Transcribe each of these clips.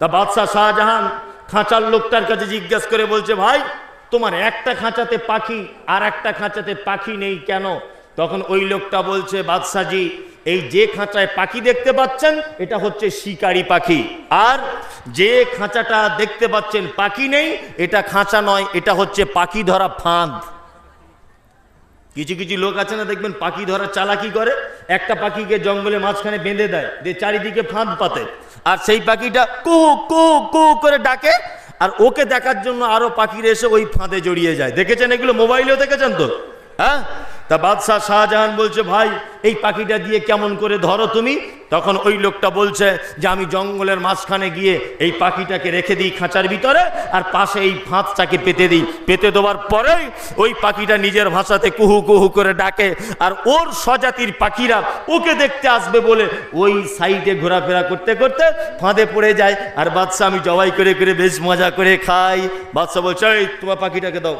তা বাদশাহ শাহজাহান খাঁচার লোকটার কাছে জিজ্ঞেস করে বলছে, ভাই, তোমার একটা খাঁচাতে পাখি আর একটা খাঁচাতে পাখি নেই কেন? তখন ওই লোকটা বলছে, বাদশাহজি, এই যে খাঁচায় পাখি দেখতে পাচ্ছেন, এটা হচ্ছে শিকারি পাখি। আর যে খাঁচাটা দেখতে পাচ্ছেন পাখি নেই, এটা খাঁচা নয়, এটা হচ্ছে পাখি ধরা ফাঁদ। কিছু কিছু লোক আছে না, দেখবেন পাখি ধরা চালাকি করে, একটা পাখিকে জঙ্গলে মাঝখানে বেঁধে দেয়, দিয়ে চারিদিকে ফাঁদ পাতে। আর সেই পাখিটা কু কু কু করে ডাকে, আর ওকে দেখার জন্য আরও পাখির এসে ওই ফাঁদে জড়িয়ে যায়। দেখেছেন এগুলো? মোবাইলেও দেখেছেন তো? হ্যাঁ? তা বাদশাহ শাহজাহান বলছে, ভাই, এই পাখিটা দিয়ে কেমন করে ধরো তুমি? তখন ওই লোকটা বলছে যে, আমি জঙ্গলের মাঝখানে গিয়ে এই পাখিটাকে রেখে দিই খাঁচার ভিতরে আর পাশে এই ফাঁদটাকে পেতে দিই। পেতে দেওয়ার পরেই ওই পাখিটা নিজের ভাষাতে কুহু কুহু করে ডাকে আর ওর স্বজাতির পাখিরা ওকে দেখতে আসবে বলে ওই সাইডে ঘোরাফেরা করতে করতে ফাঁদে পড়ে যায় আর বাদশাহ, আমি জবাই করে করে বেশ মজা করে খাই। বাদশাহ বলছে, এই তোমার পাখিটাকে দাও।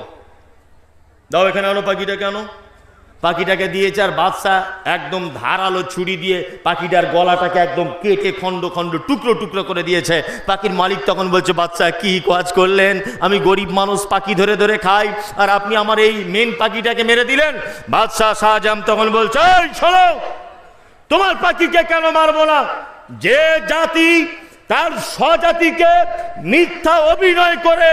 দাও, এখানে আনো পাখিটাকে, আনো। পাখিটাকে দিয়েছে আর বাদশাহ একদম ধারালো ছুরি দিয়ে পাখিটার গলাটাকে একদম কেটে খণ্ড খণ্ড, টুকরো টুকরো করে দিয়েছে। পাখির মালিক তখন বলছে বাচ্চা কি কাজ করলেন? আমি গরিব মানুষ, পাখি ধরে ধরে খাই, আর আপনি আমার এই মেন পাখিটাকে মেরে দিলেন? বাদশাহ শাহজাম তখন বলছে তোমার পাখিকে কেন মারবো না? যে জাতি তার স্বজাতিকে মিথ্যা অভিনয় করে,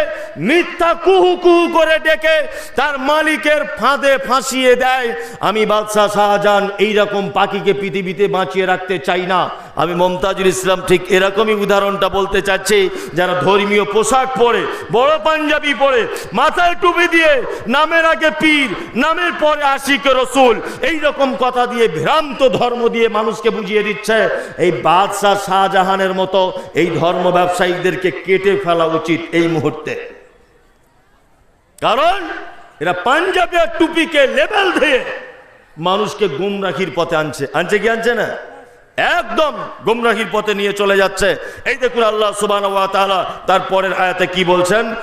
মিথ্যা কুহু কুহু করে ডেকে তার মালিকের ফাঁদে ফাঁসিয়ে দেয়। আমি বাদশাহ শাহজাহান এইরকম পাখিকে পৃথিবীতে বাঁচিয়ে রাখতে চাই না। আমি মমতাজুল ইসলাম ঠিক এরকমই উদাহরণটা বলতে চাচ্ছি, যারা ধর্মীয় পোশাক পরে, বড় পাঞ্জাবি পরে, মাথায় টুপি দিয়ে, নামের আগে পীর, নামের পরে আশিক রসুল এই রকম কথা দিয়ে ভ্রান্ত ধর্ম দিয়ে মানুষকে বুঝিয়ে দিচ্ছে, এই বাদশাহ শাহজাহানের মতো এই ধর্ম ব্যবসায়ীদেরকে কেটে ফেলা উচিত এই মুহূর্তে। কারণ এরা পাঞ্জাবি আর টুপিকে লেবেল দিয়ে মানুষকে গুমরাখির পথে আনছে। আনছে কি আনছে না? একদম গুমরাহির পথে নিয়ে চলে যাচ্ছে। এই দেখুন আল্লাহ সুবান তার পরের আয়াতে কি বলছেন?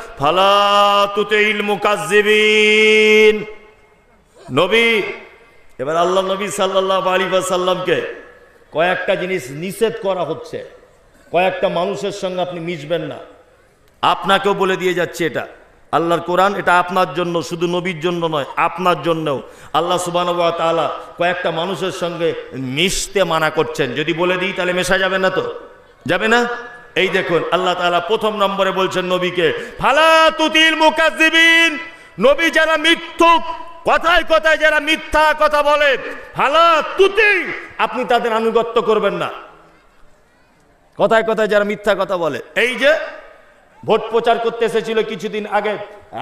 নবী, এবার আল্লাহ নবী সাল্লাহ আলী সাল্লামকে কয়েকটা জিনিস নিষেধ করা হচ্ছে। কয়েকটা মানুষের সঙ্গে আপনি মিশবেন না। আপনাকেও বলে দিয়ে যাচ্ছে এটা। আল্লাহর কোরআন এটা আপনার জন্য, শুধু নবীর জন্য নয়, আপনার জন্যও। আল্লাহ তাআলা কয়েকটা মানুষের সঙ্গে মিশতে মানা করছেন। যদি বলে দিই তাহলে মেশা যাবে না তো? যাবে না? এই দেখুন, আল্লাহ তাআলা প্রথম নম্বরে বলছেন নবীকে, ফালা তুতিল মুকাজ্জিবিন নবী যারা মিথ্যুক, কথায় কথায় যারা মিথ্যা কথা বলে, ফালা তুতি আপনি তাদের আনুগত্য করবেন না। কথায় কথায় যারা মিথ্যা কথা বলে। এই যে ভোট প্রচার করতে এসেছিল কিছুদিন আগে,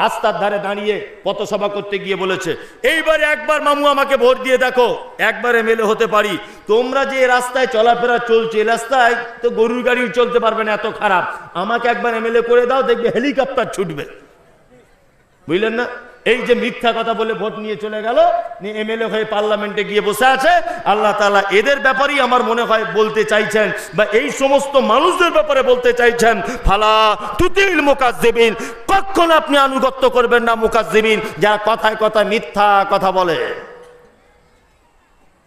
রাস্তার ধারে দাঁড়িয়ে পথসভা করতে গিয়ে বলেছে, এইবারে একবার মামু আমাকে ভোট দিয়ে দেখো, একবার এমএলএ হতে পারি। তোমরা যে রাস্তায় চলাফেরা চলছে রাস্তায় তো গরুর গাড়িও চলতে পারবে না, এত খারাপ। আমাকে একবার এমএলএ করে দাও, দেখবে হেলিকপ্টার ছুটবে। বুঝলেন না? এই যে মিথ্যা কথা বলে ভোট নিয়ে চলে গেল এমএলএ হয়ে পার্লামেন্টে গিয়ে বসে আছে, আল্লাহ তালা এদের ব্যাপারেই আমার মনে হয় বলতে চাইছেন বা এই সমস্ত মানুষদের ব্যাপারে বলতে চাইছেন। ফালা তুতিল মুকাজ দেবিন কখন আপনি আনুগত্য করবেন না মুকাজ দেবিন যারা কথায় কথায় মিথ্যা কথা বলে।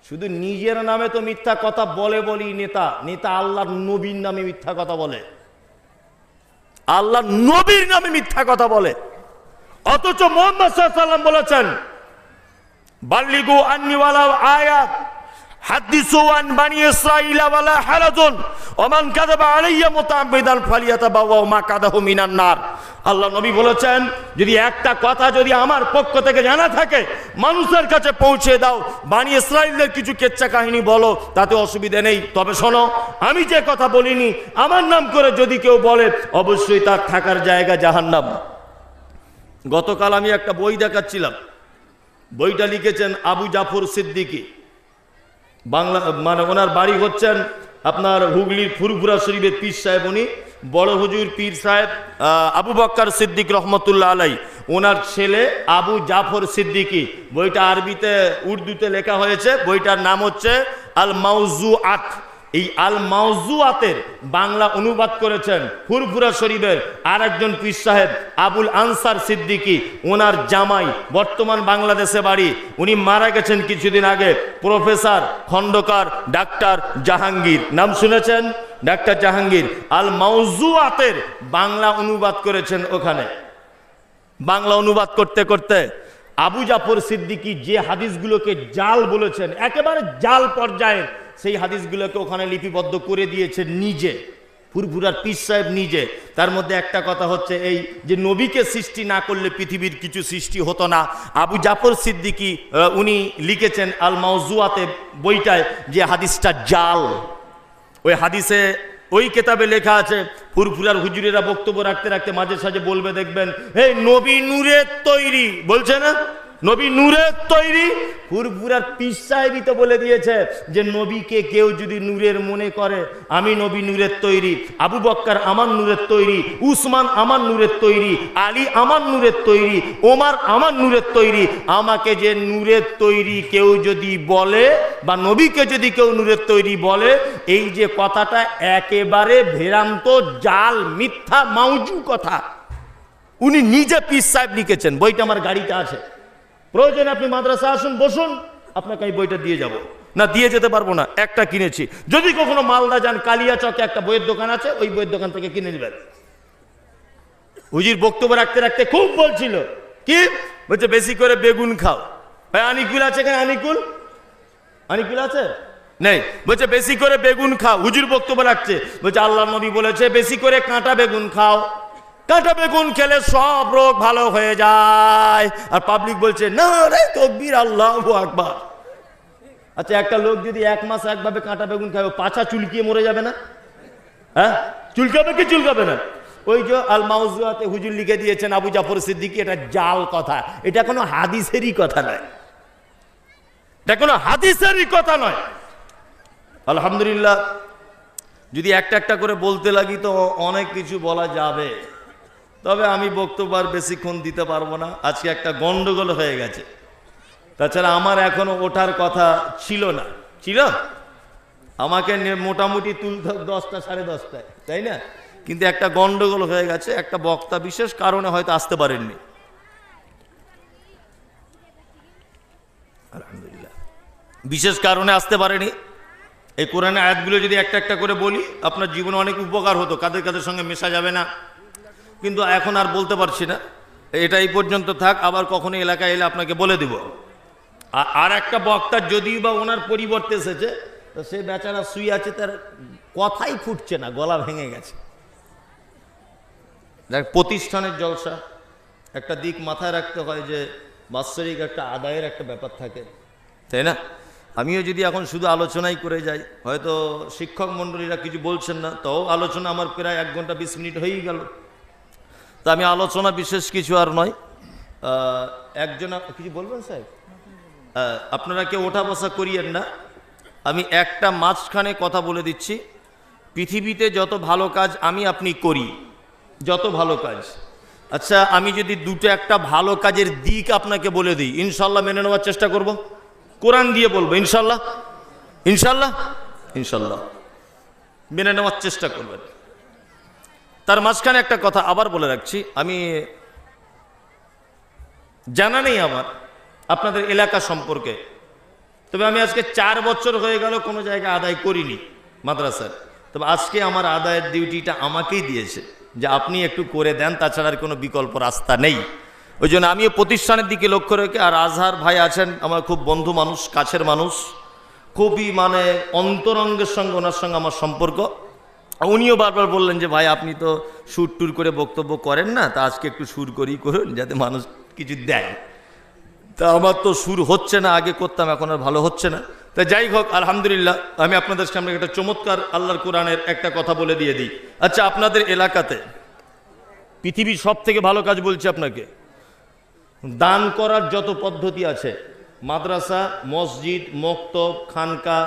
শুধু নিজের নামে তো মিথ্যা কথা বলে বলি নেতা নেতা আল্লাহর নবীর নামে মিথ্যা কথা বলে। আল্লাহ নবীর নামে মিথ্যা কথা বলে। অথচ মোহাম্মদ বলেছেন আন মা মিনান আল্লাহ নবী বলেছেন, যদি একটা কথা যদি আমার পক্ষ থেকে জানা থাকে, মানুষের কাছে পৌঁছে দাও। বানি ইসরাইলদের কিছু কেচ্চা কাহিনী বলো, তাতে অসুবিধা নেই। তবে শোনো, আমি যে কথা বলিনি, আমার নাম করে যদি কেউ বলে, অবশ্যই তার থাকার জায়গা জাহান্নাম। গতকাল আমি একটা বই দেখাচ্ছিলাম। বইটা লিখেছেন আবু জাফর সিদ্দিকী। বাংলা মানে ওনার বাড়ি হচ্ছেন আপনার হুগলির ফুরফুরা শরীফের পীর সাহেব। উনি বড় হুজুর পীর সাহেব আবু বক্কর সিদ্দিক রহমতুল্লাহ আলাই। ওনার ছেলে আবু জাফর সিদ্দিকী। বইটা আরবিতে, উর্দুতে লেখা হয়েছে। বইটার নাম হচ্ছে আল মাউজু আত এই আল মাউজুয়াতের বাংলা অনুবাদ করেছেন ফুরফুরা শরীফের আর একজন পীর সাহেব আবুল আনসার সিদ্দিকী। ওনার জামাই বর্তমান বাংলাদেশে বাড়ি। উনি মারা গেছেন কিছুদিন আগে। Professor Khondokar doctor Jahangir. নাম শুনেছেন? ডাক্তার জাহাঙ্গীর। আল মাউজুয়াতের বাংলা অনুবাদ করেছেন ওখানে। বাংলা অনুবাদ করতে করতে আবু জাফর সিদ্দিকী যে হাদিসগুলোকে জাল বলেছেন, একেবারে জাল পর্যায়ের সেই হাদিসগুলোকে ওখানে লিপিবদ্ধ করে দিয়েছেন নিজে, ফুরফুরার পীর সাহেব নিজে। তার মধ্যে একটা কথা হচ্ছে এই যে নবীকে সৃষ্টি না করলে পৃথিবীর কিছু সৃষ্টি হতো না। আবু জাফর সিদ্দিকী উনি লিখেছেন আল মাউজুয়াতে বইটায় যে হাদিসটা জাল। ওই হাদিসে ওই কেতাবে লেখা আছে, ফুরফুরার হুজুরেরা বক্তব্য রাখতে রাখতে মাঝে সাঝে বলবে, দেখবেন এই নবী, নূরের তৈরি। বলছে না? নবী নূরের তৈরি। ফুরফুরার পীর সাহেবই তো বলে দিয়েছে যে, নবীকে কেউ যদি নূরের মনে করে, আমি নবী নূরের তৈরি, আবু বক্কার আমার নূরের তৈরি, উসমান আমার নূরের তৈরি, আলী আমার নূরের তৈরি, ওমার আমার নূরের তৈরি, আমাকে যে নূরের তৈরি কেউ যদি বলে, বা নবীকে যদি কেউ নূরের তৈরি বলে, এই যে কথাটা একেবারে ভেরান্ত জাল, মিথ্যা, মাউজু কথা। উনি নিজে পিস সাহেব লিখেছেন, বইটা আমার গাড়িতে আছে। প্রয়োজনে আপনি মাদ্রাসা আসুন, বসুন, আপনাকে এই বইটা দিয়ে যাব। না, দিয়ে যেতে পারব না, একটা কিনেছি। যদি কখনো মালদা যান কালিয়া চকে একটা বইয়ের দোকান আছে, ওই বইয়ের দোকান থেকে কিনে নেবেন। হুজির বক্তব্য রাখতে রাখতে খুব বলছিল। কি? বলছে, বেশি করে বেগুন খাও। ভাই, আনিকুল আছে এখানে? আনিকুল? আনিকুল আছে? নেই। বলছে, বেশি করে বেগুন খাও। হুজুর বক্তব্য রাখছে। বলছে, আল্লাহ নবী বলেছে, বেশি করে কাঁটা বেগুন খাও। কাঁটা বেগুন খেলে সব রোগ ভালো হয়ে যায়। আর পাবলিক বলছে, না রে তকবির, আল্লাহ আকবার। আচ্ছা একটা লোক যদি এক মাস একভাবে কাঁটা বেগুন খায় পাছা চুলকিয়ে মরে যাবে না? হ্যাঁ? চুলকাবে কি চুলকাবে না? ওই যে আল মাউজুয়াতে হুজুর লিখে দিয়েছেন আবু জাফর সিদ্দিকী, এটা জাল কথা। এটা কোনো হাদিসেরই কথা নয়। এটা কোনো হাদিসেরই কথা নয়। আলহামদুলিল্লাহ, যদি একটা একটা করে বলতে লাগি তো অনেক কিছু বলা যাবে। তবে আমি বক্তব্য আর বেশিক্ষণ দিতে পারব না। আজকে একটা গন্ডগোল হয়ে গেছে। তাছাড়া আমার এখনও ওঠার কথা ছিল না। ছিল? আমাকে মোটামুটি তুলতে দশটা, সাড়ে দশটায়, তাই না? কিন্তু একটা গন্ডগোল হয়ে গেছে, একটা বক্তা বিশেষ কারণে হয়তো আসতে পারেননি। আলহামদুলিল্লাহ। বিশেষ কারণে আসতে পারেনি। এই কোরআনে আয়াতগুলো যদি একটা একটা করে বলি, আপনার জীবনে অনেক উপকার হতো। কাদের কাদের সঙ্গে মেশা যাবে না? কিন্তু এখন আর বলতে পারছি না। এটা এই পর্যন্ত থাক, আবার কখনো এলাকায় এলে আপনাকে বলে দিব। আর একটা বক্তা যদিও বা ওনার পরিবর্তে এসেছে, তো সে বেচারা শুয়ে আছে, তার কথাই ফুটছে না, গলা ভেঙে গেছে। দেখ প্রতিষ্ঠানের জলসা। একটা দিক মাথায় রাখতে হয় যে, বাৎসরিক একটা আদায়ের একটা ব্যাপার থাকে, তাই না? আমিও যদি এখন শুধু আলোচনাই করে যাই, হয়তো শিক্ষক মণ্ডলীরা কিছু বলছেন না, তাও আলোচনা আমার প্রায় এক ঘণ্টা বিশ মিনিট হয়েই গেল। তা আমি আলোচনা বিশেষ কিছু আর নয়। একজন কিছু বলবেন সাহেব আপনারা কেউ ওঠা বসা করিয়েন না। আমি একটা মাঝখানে কথা বলে দিচ্ছি। পৃথিবীতে যত ভালো কাজ আমি আপনি করি, যত ভালো কাজ। আচ্ছা আমি যদি দুটো একটা ভালো কাজের দিক আপনাকে বলে দিই, ইনশাল্লাহ মেনে নেওয়ার চেষ্টা করব। কোরআন দিয়ে বলব, ইনশাল্লাহ। ইনশাল্লাহ? ইনশাল্লাহ। মেনে নেওয়ার চেষ্টা করবেন। তার মাঝখানে একটা কথা আবার বলে রাখছি। আমি জানা নেই আমার আপনাদের এলাকা সম্পর্কে। তবে আমি আজকে চার বছর হয়ে গেল কোনো জায়গায় আদায় করিনি মাদ্রাসার। তবে আজকে আমার আদায়ের ডিউটিটা আমাকেই দিয়েছে যে আপনি একটু করে দেন, তাছাড়া আর কোনো বিকল্প রাস্তা নেই। ওই জন্য আমিও প্রতিষ্ঠানের দিকে লক্ষ্য রেখে, আর আজহার ভাই আছেন, আমার খুব বন্ধু মানুষ, কাছের মানুষ, খুবই মানে অন্তরঙ্গের সঙ্গে ওনার সঙ্গে আমার সম্পর্ক। উনিও বারবার বললেন যে, ভাই, আপনি তো সুর টুর করে বক্তব্য করেন না, তা আজকে একটু সুর করেই করুন, যাতে মানুষ কিছু দেয়। তা আমার তো সুর হচ্ছে না, আগে করতাম, এখন আর ভালো হচ্ছে না। তা যাই হোক, আলহামদুলিল্লাহ, আমি আপনাদের সামনে একটা চমৎকার আল্লাহর কোরআনের একটা কথা বলে দিয়ে দিই। আচ্ছা আপনাদের এলাকাতে পৃথিবীর সব থেকে ভালো কাজ বলছি আপনাকে। দান করার যত পদ্ধতি আছে, মাদ্রাসা, মসজিদ, মক্তব, খানকা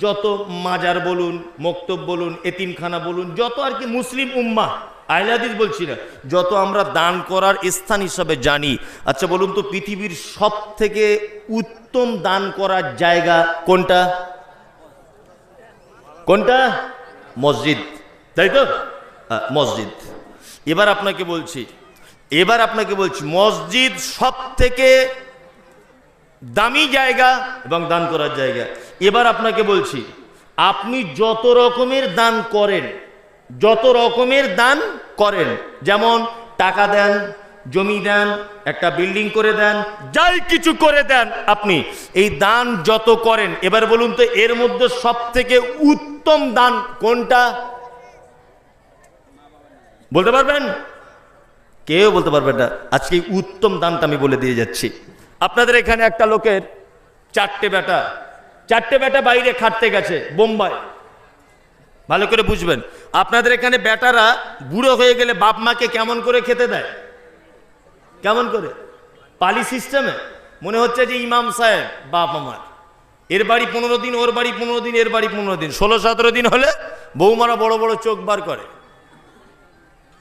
যত মাজার বলুন, মক্তব বলুন, এতিমখানা বলুন, যত আর কি মুসলিম উম্মা আইলাদিস বলছি না, যত আমরা দান করার স্থান হিসাবে জানি। আচ্ছা বলুন তো, পৃথিবীর সব থেকে উত্তম দান করার জায়গা কোনটা? কোনটা? মসজিদ। তাই তো? মসজিদ। এবার আপনাকে বলছি, এবার আপনাকে বলছি, মসজিদ সব থেকে দামি জায়গা এবং দান করার জায়গা। এবার আপনাকে বলছি, আপনি যত রকমের দান করেন, যত রকমের দান করেন, যেমন টাকা দেন, জমি দেন, একটা বিল্ডিং করে দেন, যাই কিছু করে দেন আপনি, এই দান যত করেন, এবার বলুন তো এর মধ্যে সব থেকে উত্তম দান কোনটা? বলতে পারবেন? কেউ বলতে পারবেন না। আজকে উত্তম দানটা আমি বলে দিয়ে যাচ্ছি। আপনাদের এখানে একটা লোকের চারটে বেটা চারটে বেটা বাইরে খাটতে গেছে বোম্বাই। ভালো করে বুঝবেন, আপনাদের এখানে বেটারা বুড়ো হয়ে গেলে বাপ মাকে কেমন করে খেতে দেয়? কেমন করে? পালি সিস্টেমে? মনে হচ্ছে যে ইমাম সাহেব বাপ আমার। এর বাড়ি পনেরো দিন, ওর বাড়ি পনেরো দিন, এর বাড়ি পনেরো দিন। ষোলো সতেরো দিন হলে বৌমারা বড় বড় চোখ বার করে।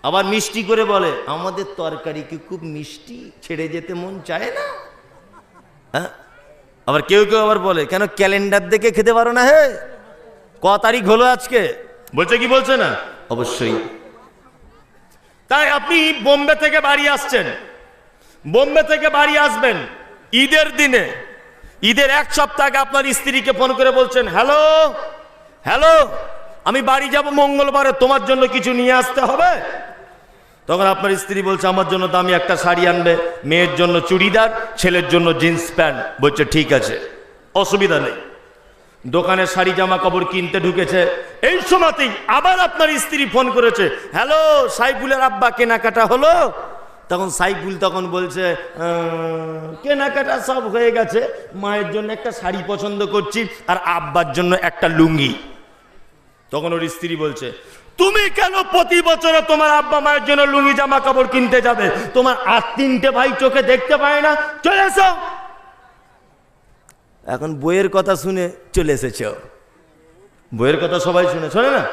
আবার মিষ্টি করে বলে, আমাদের তরকারি কি খুব মিষ্টি, ছেড়ে যেতে মন চায় না? হ্যাঁ? আবার কেউ কেউ আবার বলে কেন ক্যালেন্ডার দেখে খেতে পারো না হে? ক তারিখ হলো আজকে? বলছে কি বলছে না? অবশ্যই। তাই আপনি বোম্বে থেকে বাড়ি আসছেন। বোম্বে থেকে বাড়ি আসবেন ঈদের দিনে। ঈদের এক সপ্তাহ আগে আপনার স্ত্রীকে ফোন করে বলছেন হ্যালো হ্যালো আমি বাড়ি যাব মঙ্গলবারে তোমার জন্য কিছু নিয়ে আসতে হবে? তখন আপনার স্ত্রী বলছে, আমার জন্য দামি একটা শাড়ি আনবে, মেয়ের জন্য চুড়িদার, ছেলের জন্য জিন্স প্যান্ট। বলছে, ঠিক আছে, অসুবিধা নেই। দোকানে শাড়ি জামা কাপড় কিনতে ঢুকেছে। এই সময়তেই আবার আপনার স্ত্রী ফোন করেছে, হ্যালো, সাইফুলের আব্বা কেনাকাটা হলো? তখন সাইফুল তখন বলছে কেনাকাটা সব হয়ে গেছে, মায়ের জন্য একটা শাড়ি পছন্দ করছি আর আব্বার জন্য একটা লুঙ্গি। তখন ওর স্ত্রী বলছে তুমি কেন প্রতি বছরে তোমার আব্বা মায়ের জন্য লুঙ্গি, জামা কাপড় কিনতে যাবে? তোমার আর তিনটে ভাই চোখে দেখতে পায় না। চলে এসো। এখন বইয়ের কথা শুনে চলে এসেছে। বইয়ের কথা সবাই শুনে, শোনে না?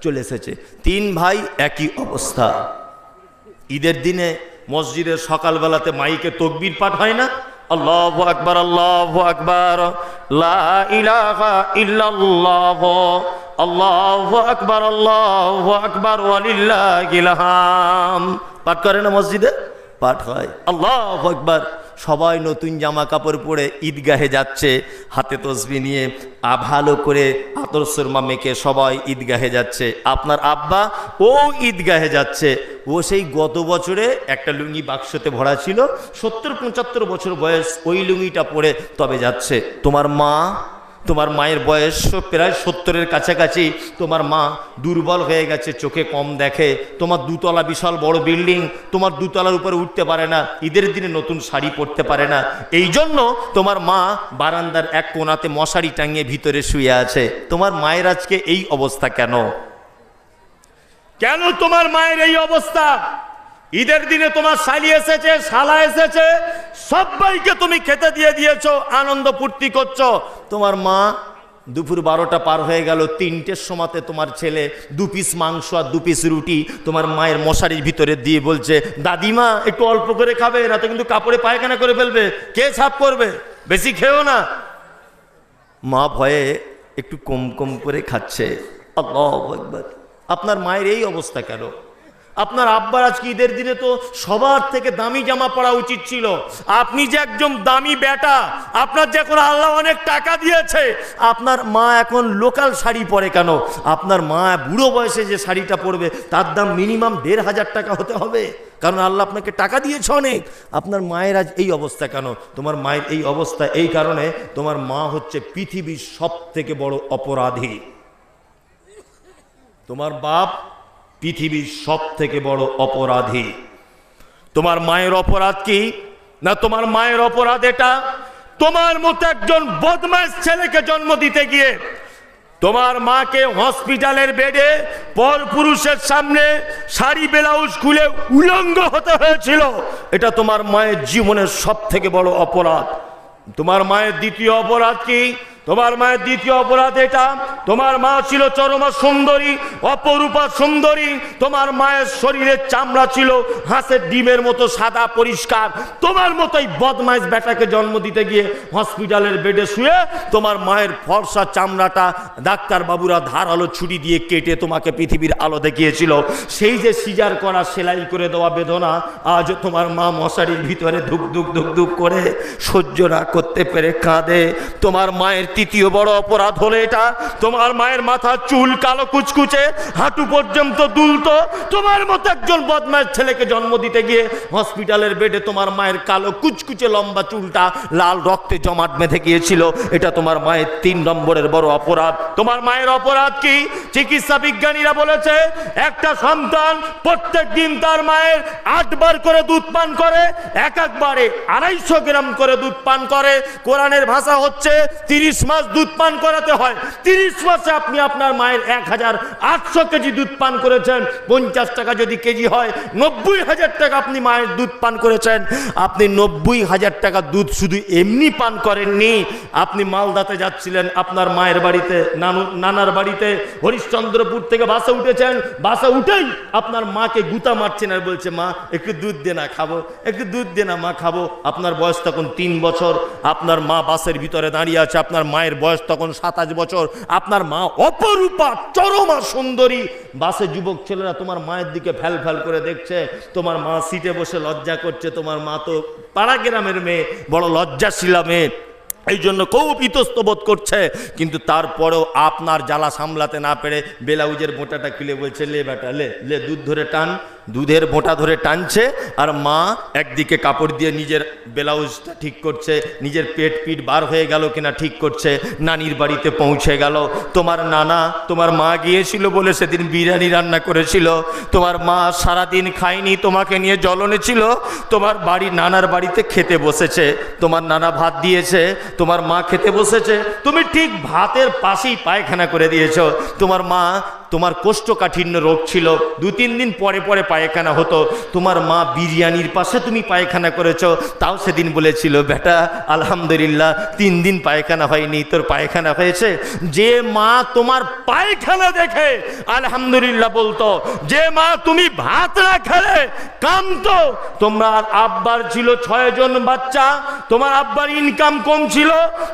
চলে এসেছে। তিন ভাই একই অবস্থা। ঈদের দিনে মসজিদের সকালবেলাতে মাইকে তকবির পাঠ হয় না? আল্লাহ আকবার আল্লাহ আকবার। ইল্লাল্লাহ। আল্লাহ আকবার আল্লাহ আকবার ওয়ালিল্লাহিল হাম পাঠ করে না মসজিদে? পাঠ হয়। আল্লাহ আকবার। সবাই নতুন জামা কাপড় পরে ঈদগাহে যাচ্ছে, হাতে তসবি নিয়ে ভালো করে আতর সুরমা মেখে সবাই ঈদগাহে যাচ্ছে। আপনার আব্বা ও ঈদগাহে যাচ্ছে। ও সেই গত বছরে একটা লুঙ্গি বাক্সতে ভরা ছিল, সত্তর পঁচাত্তর বছর বয়স, ওই লুঙ্গিটা পরে তবে যাচ্ছে। তোমার মা তোমার মায়ের বয়স প্রায় সত্তরের কাছাকাছি, তোমার মা দুর্বল হয়ে গেছে, চোখে কম দেখে, তোমার দুতলা বিশাল বড় বিল্ডিং, তোমার দুতলার উপরে উঠতে পারে না, ঈদের দিনে নতুন শাড়ি পরতে পারে না। এই জন্য তোমার মা বারান্দার এক কোণাতে মশারি টাঙিয়ে ভিতরে শুয়ে আছে। তোমার মায়ের আজকে এই অবস্থা কেন? কেন তোমার মায়ের এই অবস্থা? ঈদের দিনে তোমার শালি এসেছে, শালা এসেছে সবাইকে তুমি খেতে দিয়ে দিয়েছ, আনন্দ ফুর্তি করছ। তোমার মা দুপুর বারোটা পার হয়ে গেল, তিনটের সময়তে তোমার ছেলে দু পিস মাংস আর দু পিস রুটি তোমার মায়ের মশারির ভিতরে দিয়ে বলছে, দাদিমা, একটু অল্প করে খাবে না তো কিন্তু কাপড়ে পায়খানা করে ফেলবে, কে সাফ করবে? বেশি খেও না। মা ভয়ে একটু কম কম করে খাচ্ছে। আপনার মায়ের এই অবস্থা কেন? আপনার আব্বার আজকে ঈদের দিনে তো সবার থেকে দামি জামা পরা উচিত ছিল। আপনি যে একজন দামি বেটা, আপনার যে এখন আল্লাহ অনেক টাকা দিয়েছে, আপনার মা এখন লোকাল শাড়ি পরে কেন? আপনার মা বুড়ো বয়সে যে শাড়িটা পরবে, তার দাম মিনিমাম দেড় হাজার টাকা হতে হবে। কারণ আল্লাহ আপনাকে টাকা দিয়েছে অনেক। আপনার মায়ের আজ এই অবস্থা কেন? তোমার মায়ের এই অবস্থা এই কারণে তোমার মা হচ্ছে পৃথিবীর সব থেকে বড় অপরাধী। তোমার বাপ পৃথিবীর সব থেকে বড় অপরাধী। তোমার মায়ের অপরাধ কি? না তোমার মায়ের অপরাধ এটা? তোমার মতো একজন বদমাস ছেলেকে জন্ম দিতে গিয়ে তোমার মাকে হসপিটালের বেডে পর পুরুষের সামনে শাড়ি, ব্লাউজ খুলে উলঙ্গ হতে হয়েছিল। এটা তোমার মায়ের জীবনের সব থেকে বড় অপরাধ। তোমার মায়ের দ্বিতীয় অপরাধ কি? তোমার মায়ের দ্বিতীয় অপরাধ এটা। তোমার মা ছিল চরমা সুন্দরী, অপরূপা সুন্দরী। তোমার মায়ের শরীরের চামড়া ছিল হাঁসের ডিমের মতো সাদা পরিষ্কার। তোমার মতোই বদমাইশ বেটাকে জন্ম দিতে গিয়ে হসপিটালের বেডে শুয়ে তোমার মায়ের ফর্সা চামড়াটা ডাক্তার বাবুরা ধারালো ছুরি দিয়ে কেটে তোমাকে পৃথিবীর আলো দেখিয়েছিল। সেই যে সিজার করা, সেলাই করে দেওয়া বেদনা আজ তোমার মা মশারির ভিতরে ধুক ধুক ধুক ধুক করে সহ্য না করতে পেরে কাঁদে। তোমার মায়ের তৃতীয় বড় অপরাধ হলো এটা। তোমার মায়ের মাথা চুল কালো কুচকুচে, হাঁটু পর্যন্ত দুলতো। তোমার মতো একজন বদমাস ছেলেকে জন্ম দিতে গিয়ে হসপিটালের বেডে তোমার মায়ের কালো কুচকুচে লম্বা চুলটা লাল রক্তে জমাট বেঁধে গিয়েছিল। এটা তোমার মায়ের তিন নম্বরের বড় অপরাধ। তোমার মায়ের অপরাধ কি? চিকিৎসা বিজ্ঞানীরা বলেছে, একটা সন্তান প্রত্যেক দিন তার মায়ের আটবার করে দুধ পান করে, এক একবারে আড়াইশো গ্রাম করে দুধ পান করে। কোরআনের ভাষা হচ্ছে তিরিশ মাস দুধ পান করাতে হয়। তিরিশ মাসে আপনি আপনার মায়ের এক হাজার আটশো কেজি দুধ পান করেছেন। পঞ্চাশ টাকা যদি কেজি হয়, নব্বই হাজার টাকা আপনি মায়ের দুধ পান করেছেন। আপনি নব্বই হাজার টাকা দুধ শুধু এমনি পান করেননি। আপনি মালদাতে যাচ্ছিলেন আপনার মায়ের বাড়িতে, নানু, নানার বাড়িতে। হরিশ্চন্দ্রপুর থেকে বাসে উঠেছেন। বাসে উঠেই আপনার মাকে গুতা মারছেন আর বলছে, মা, একটু দুধ দে না, খাব। একটু দুধ দে না, মা, খাব। আপনার বয়স তখন তিন বছর। আপনার মা বাসের ভিতরে দাঁড়িয়ে আছে। আপনার মায়ের বয়স তখন সাতাশ বছর। আপনার মা অপরূপা, চরমা সুন্দরী। বাসে যুবক ছেলেরা তোমার মায়ের দিকে ফ্যাল ফ্যাল করে দেখছে। তোমার মা সিটে বসে লজ্জা করছে, তোমার মা তো পাড়া গ্রামের মেয়ে, বড় লজ্জাশীলা মেয়ে। এই জন্য খুব ইতস্ত বোধ করছে। কিন্তু তারপরেও আপনার জ্বালা সামলাতে না পেরে বেলাউজের বোঁটাটা খুলে বলছে, লে বেটা, লে লে, দুধ ধরে টান। দুধের বোঁটা ধরে টানছে আর মা একদিকে কাপড় দিয়ে নিজের ব্লাউজটা ঠিক করছে, নিজের পেট পিট বার হয়ে গেল কিনা ঠিক করছে, নানির বাড়িতে পৌঁছে গেল। তোমার নানা, তোমার মা গিয়েছিল বলে সেদিন বিরিয়ানি রান্না করেছিল। তোমার মা সারাদিন খায়নি, তোমাকে নিয়ে জ্বলনে ছিল তোমার বাড়ি, নানার বাড়িতে খেতে বসেছে। তোমার নানা ভাত দিয়েছে। তোমার মা খেতে বসেছে। তুমি ঠিক ভাতের পাশেই পায়খানা করে দিয়েছ। তোমার মা তোমার কোষ্ঠকাঠিন্য রোগ ছিল, দু, তিন দিন পরে পরে পায়খানা হতো। তোমার মা বিরিয়ানির পাশে তুমি পায়খানা করেছ, তাও সেদিন বলেছিল, বেটা, আলহামদুলিল্লাহ, তিন দিন পায়খানা হয়নি, তোর পায়খানা হয়েছে। যে মা তোমার পায়খানা দেখে, আলহামদুলিল্লাহ বলতো, যে মা তুমি ভাত না খেলে, কামতো। তোমার আব্বার ছিল ছয় জন বাচ্চা, তোমার আব্বার ইনকাম কম ছিল,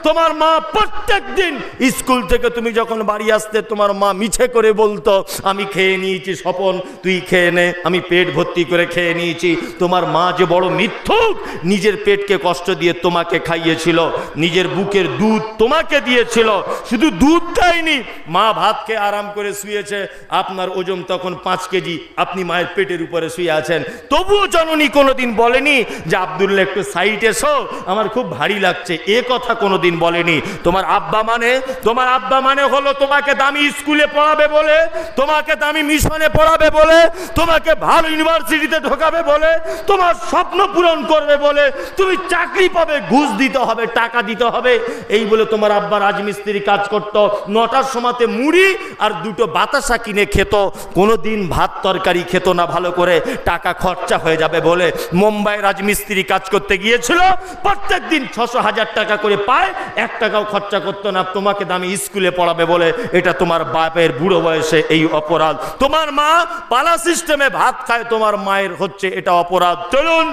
তোমার মা প্রত্যেক দিন স্কুল থেকে তুমি যখন বাড়ি আসতে, তোমার মা মিছে করে বলতো, আমি খেয়ে নিয়েছি স্বপন, তুই খেয়ে নে, আমি পেট ভর্তি করে খেয়ে নিয়েছি। তোমার মা যে বড় মিথ্যুক, নিজের পেটকে কষ্ট দিয়ে তোমাকে খাইয়েছিল, নিজের বুকের দুধ তোমাকে দিয়েছিল, শুধু দুধ দেয়নি মা ভাত খেয়ে আরাম করে শুয়েছে, আপনার ওজন তখন পাঁচ কেজি, আপনি মায়ের পেটের উপরে শুয়ে আছেন। তবুও জননী কোনোদিন বলেনি যে আবদুল্লাহ, একটু সাইড এসো, আমার খুব ভারী লাগছে। এ কথা কোনোদিন বলেনি। তোমার আব্বা মানে তোমার আব্বা মানে হলো তোমাকে দামি স্কুলে পড়াবে বলে তোমাকে দামি মিশনে পড়াবে বলে, তোমাকে ভালো ইউনিভার্সিটিতে ঢোকাবে বলে, তোমার স্বপ্ন পূরণ করবে বলে, তুমি চাকরি পাবে, ঘুষ দিতে হবে, টাকা দিতে হবে। এই বলে তোমার আব্বা রাজমিস্ত্রি কাজ করত। নটার সময়তে মুড়ি আর দুটো বাতাসা কিনে খেত। কোনো দিন ভাত তরকারি খেত না ভালো করে। টাকা খরচা হয়ে যাবে বলে মুম্বাই রাজমিস্ত্রি কাজ করতে গিয়েছিল। প্রত্যেক দিন ছশো হাজার টাকা করে পায়। এক টাকাও খরচা করতো না। তোমাকে দামি স্কুলে পড়াবে বলে। এটা তোমার বাপের বুড়ো বয়সে। এই অপরাধ। তোমার মা পালা সিস্টেমে ভাত খায় তোমার মায়ের হচ্ছে এটা অপরাধ। চলুন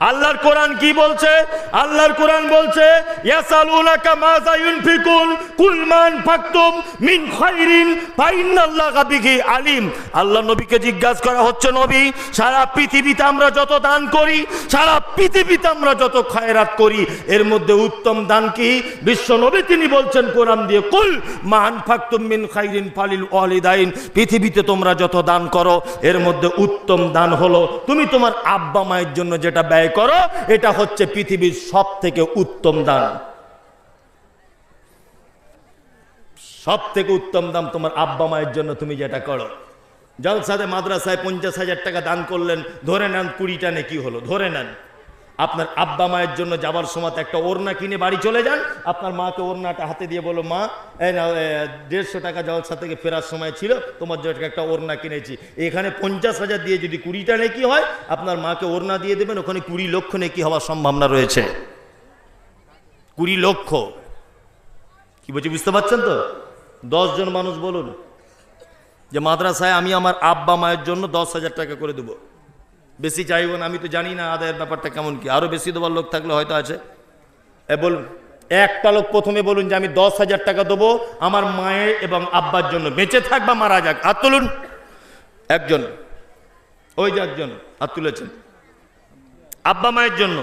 আল্লাহর কোরআন কি বলছে? আল্লাহর কোরআন বলছে, ইয়াসালুনাকা মাযা ইউনফিকুন কুল মান ফাকতুম মিন খাইরিন ফাইনাল্লাহা বিহি আলিম। আল্লাহ নবীকে জিজ্ঞাসা করা হচ্ছে, নবী, সারা পৃথিবীতে আমরা যত দান করি, সারা পৃথিবীতে আমরা যত খয়রাত করি, এর মধ্যে উত্তম দান কি? বিশ্ব নবী তিনি বলছেন, কোরআন দিয়ে কুল মান ফাকতুম মিন খাইরিন ফালিল ওয়ালিদাইন। পৃথিবীতে তোমরা যত দান করো, এর মধ্যে উত্তম দান হলো। তুমি তোমার আব্বা মায়ের জন্য যেটা ব্যয় করো, এটা হচ্ছে পৃথিবীর সব থেকে উত্তম দান সব থেকে উত্তম দাম তোমার আব্বা মায়ের জন্য তুমি যেটা করো। জলসাদে মাদ্রাসায় পঞ্চাশ হাজার টাকা দান করলেন, ধরে নেন কুড়িটা নে কি হলো? ধরে নেন। আপনার আব্বা মায়ের জন্য যাবার সময় একটা ওড়না কিনে বাড়ি চলে যান। আপনার মাকে ওড়নাটা হাতে দিয়ে বলো, মা দেড়শো টাকা জলসা থেকে ফেরার সময় ছিল, তোমার জন্য একটা ওড়না কিনেছি। এখানে পঞ্চাশ হাজার দিয়ে যদি কুড়িটা নেকি হয়, আপনার মাকে ওড়না দিয়ে দেবেন, ওখানে কুড়ি লক্ষ নেকি হওয়ার সম্ভাবনা রয়েছে। কুড়ি লক্ষ। কি বলছি, বুঝতে পারছেন তো? জন মানুষ বলুন যে, মাদ্রাসায় আমি আমার আব্বা মায়ের জন্য দশ হাজার টাকা করে দেবো। বেশি চাইব না, আমি তো জানি না আদায়ের ব্যাপারটা কেমন কি। আরও বেশি দেওয়ার লোক থাকলে হয়তো আছে। এ বলুন একটা লোক প্রথমে বলুন যে আমি দশ হাজার টাকা দেবো আমার মায়ের এবং আব্বার জন্য। বেঁচে থাক বা মারা যাক আর তুলুন। একজন, ওই যে একজন আর তুলেছেন। আব্বা মায়ের জন্য।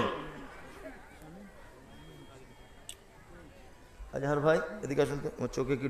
আজহার ভাই, এদিকে আসুন তো, আমার চোখে কি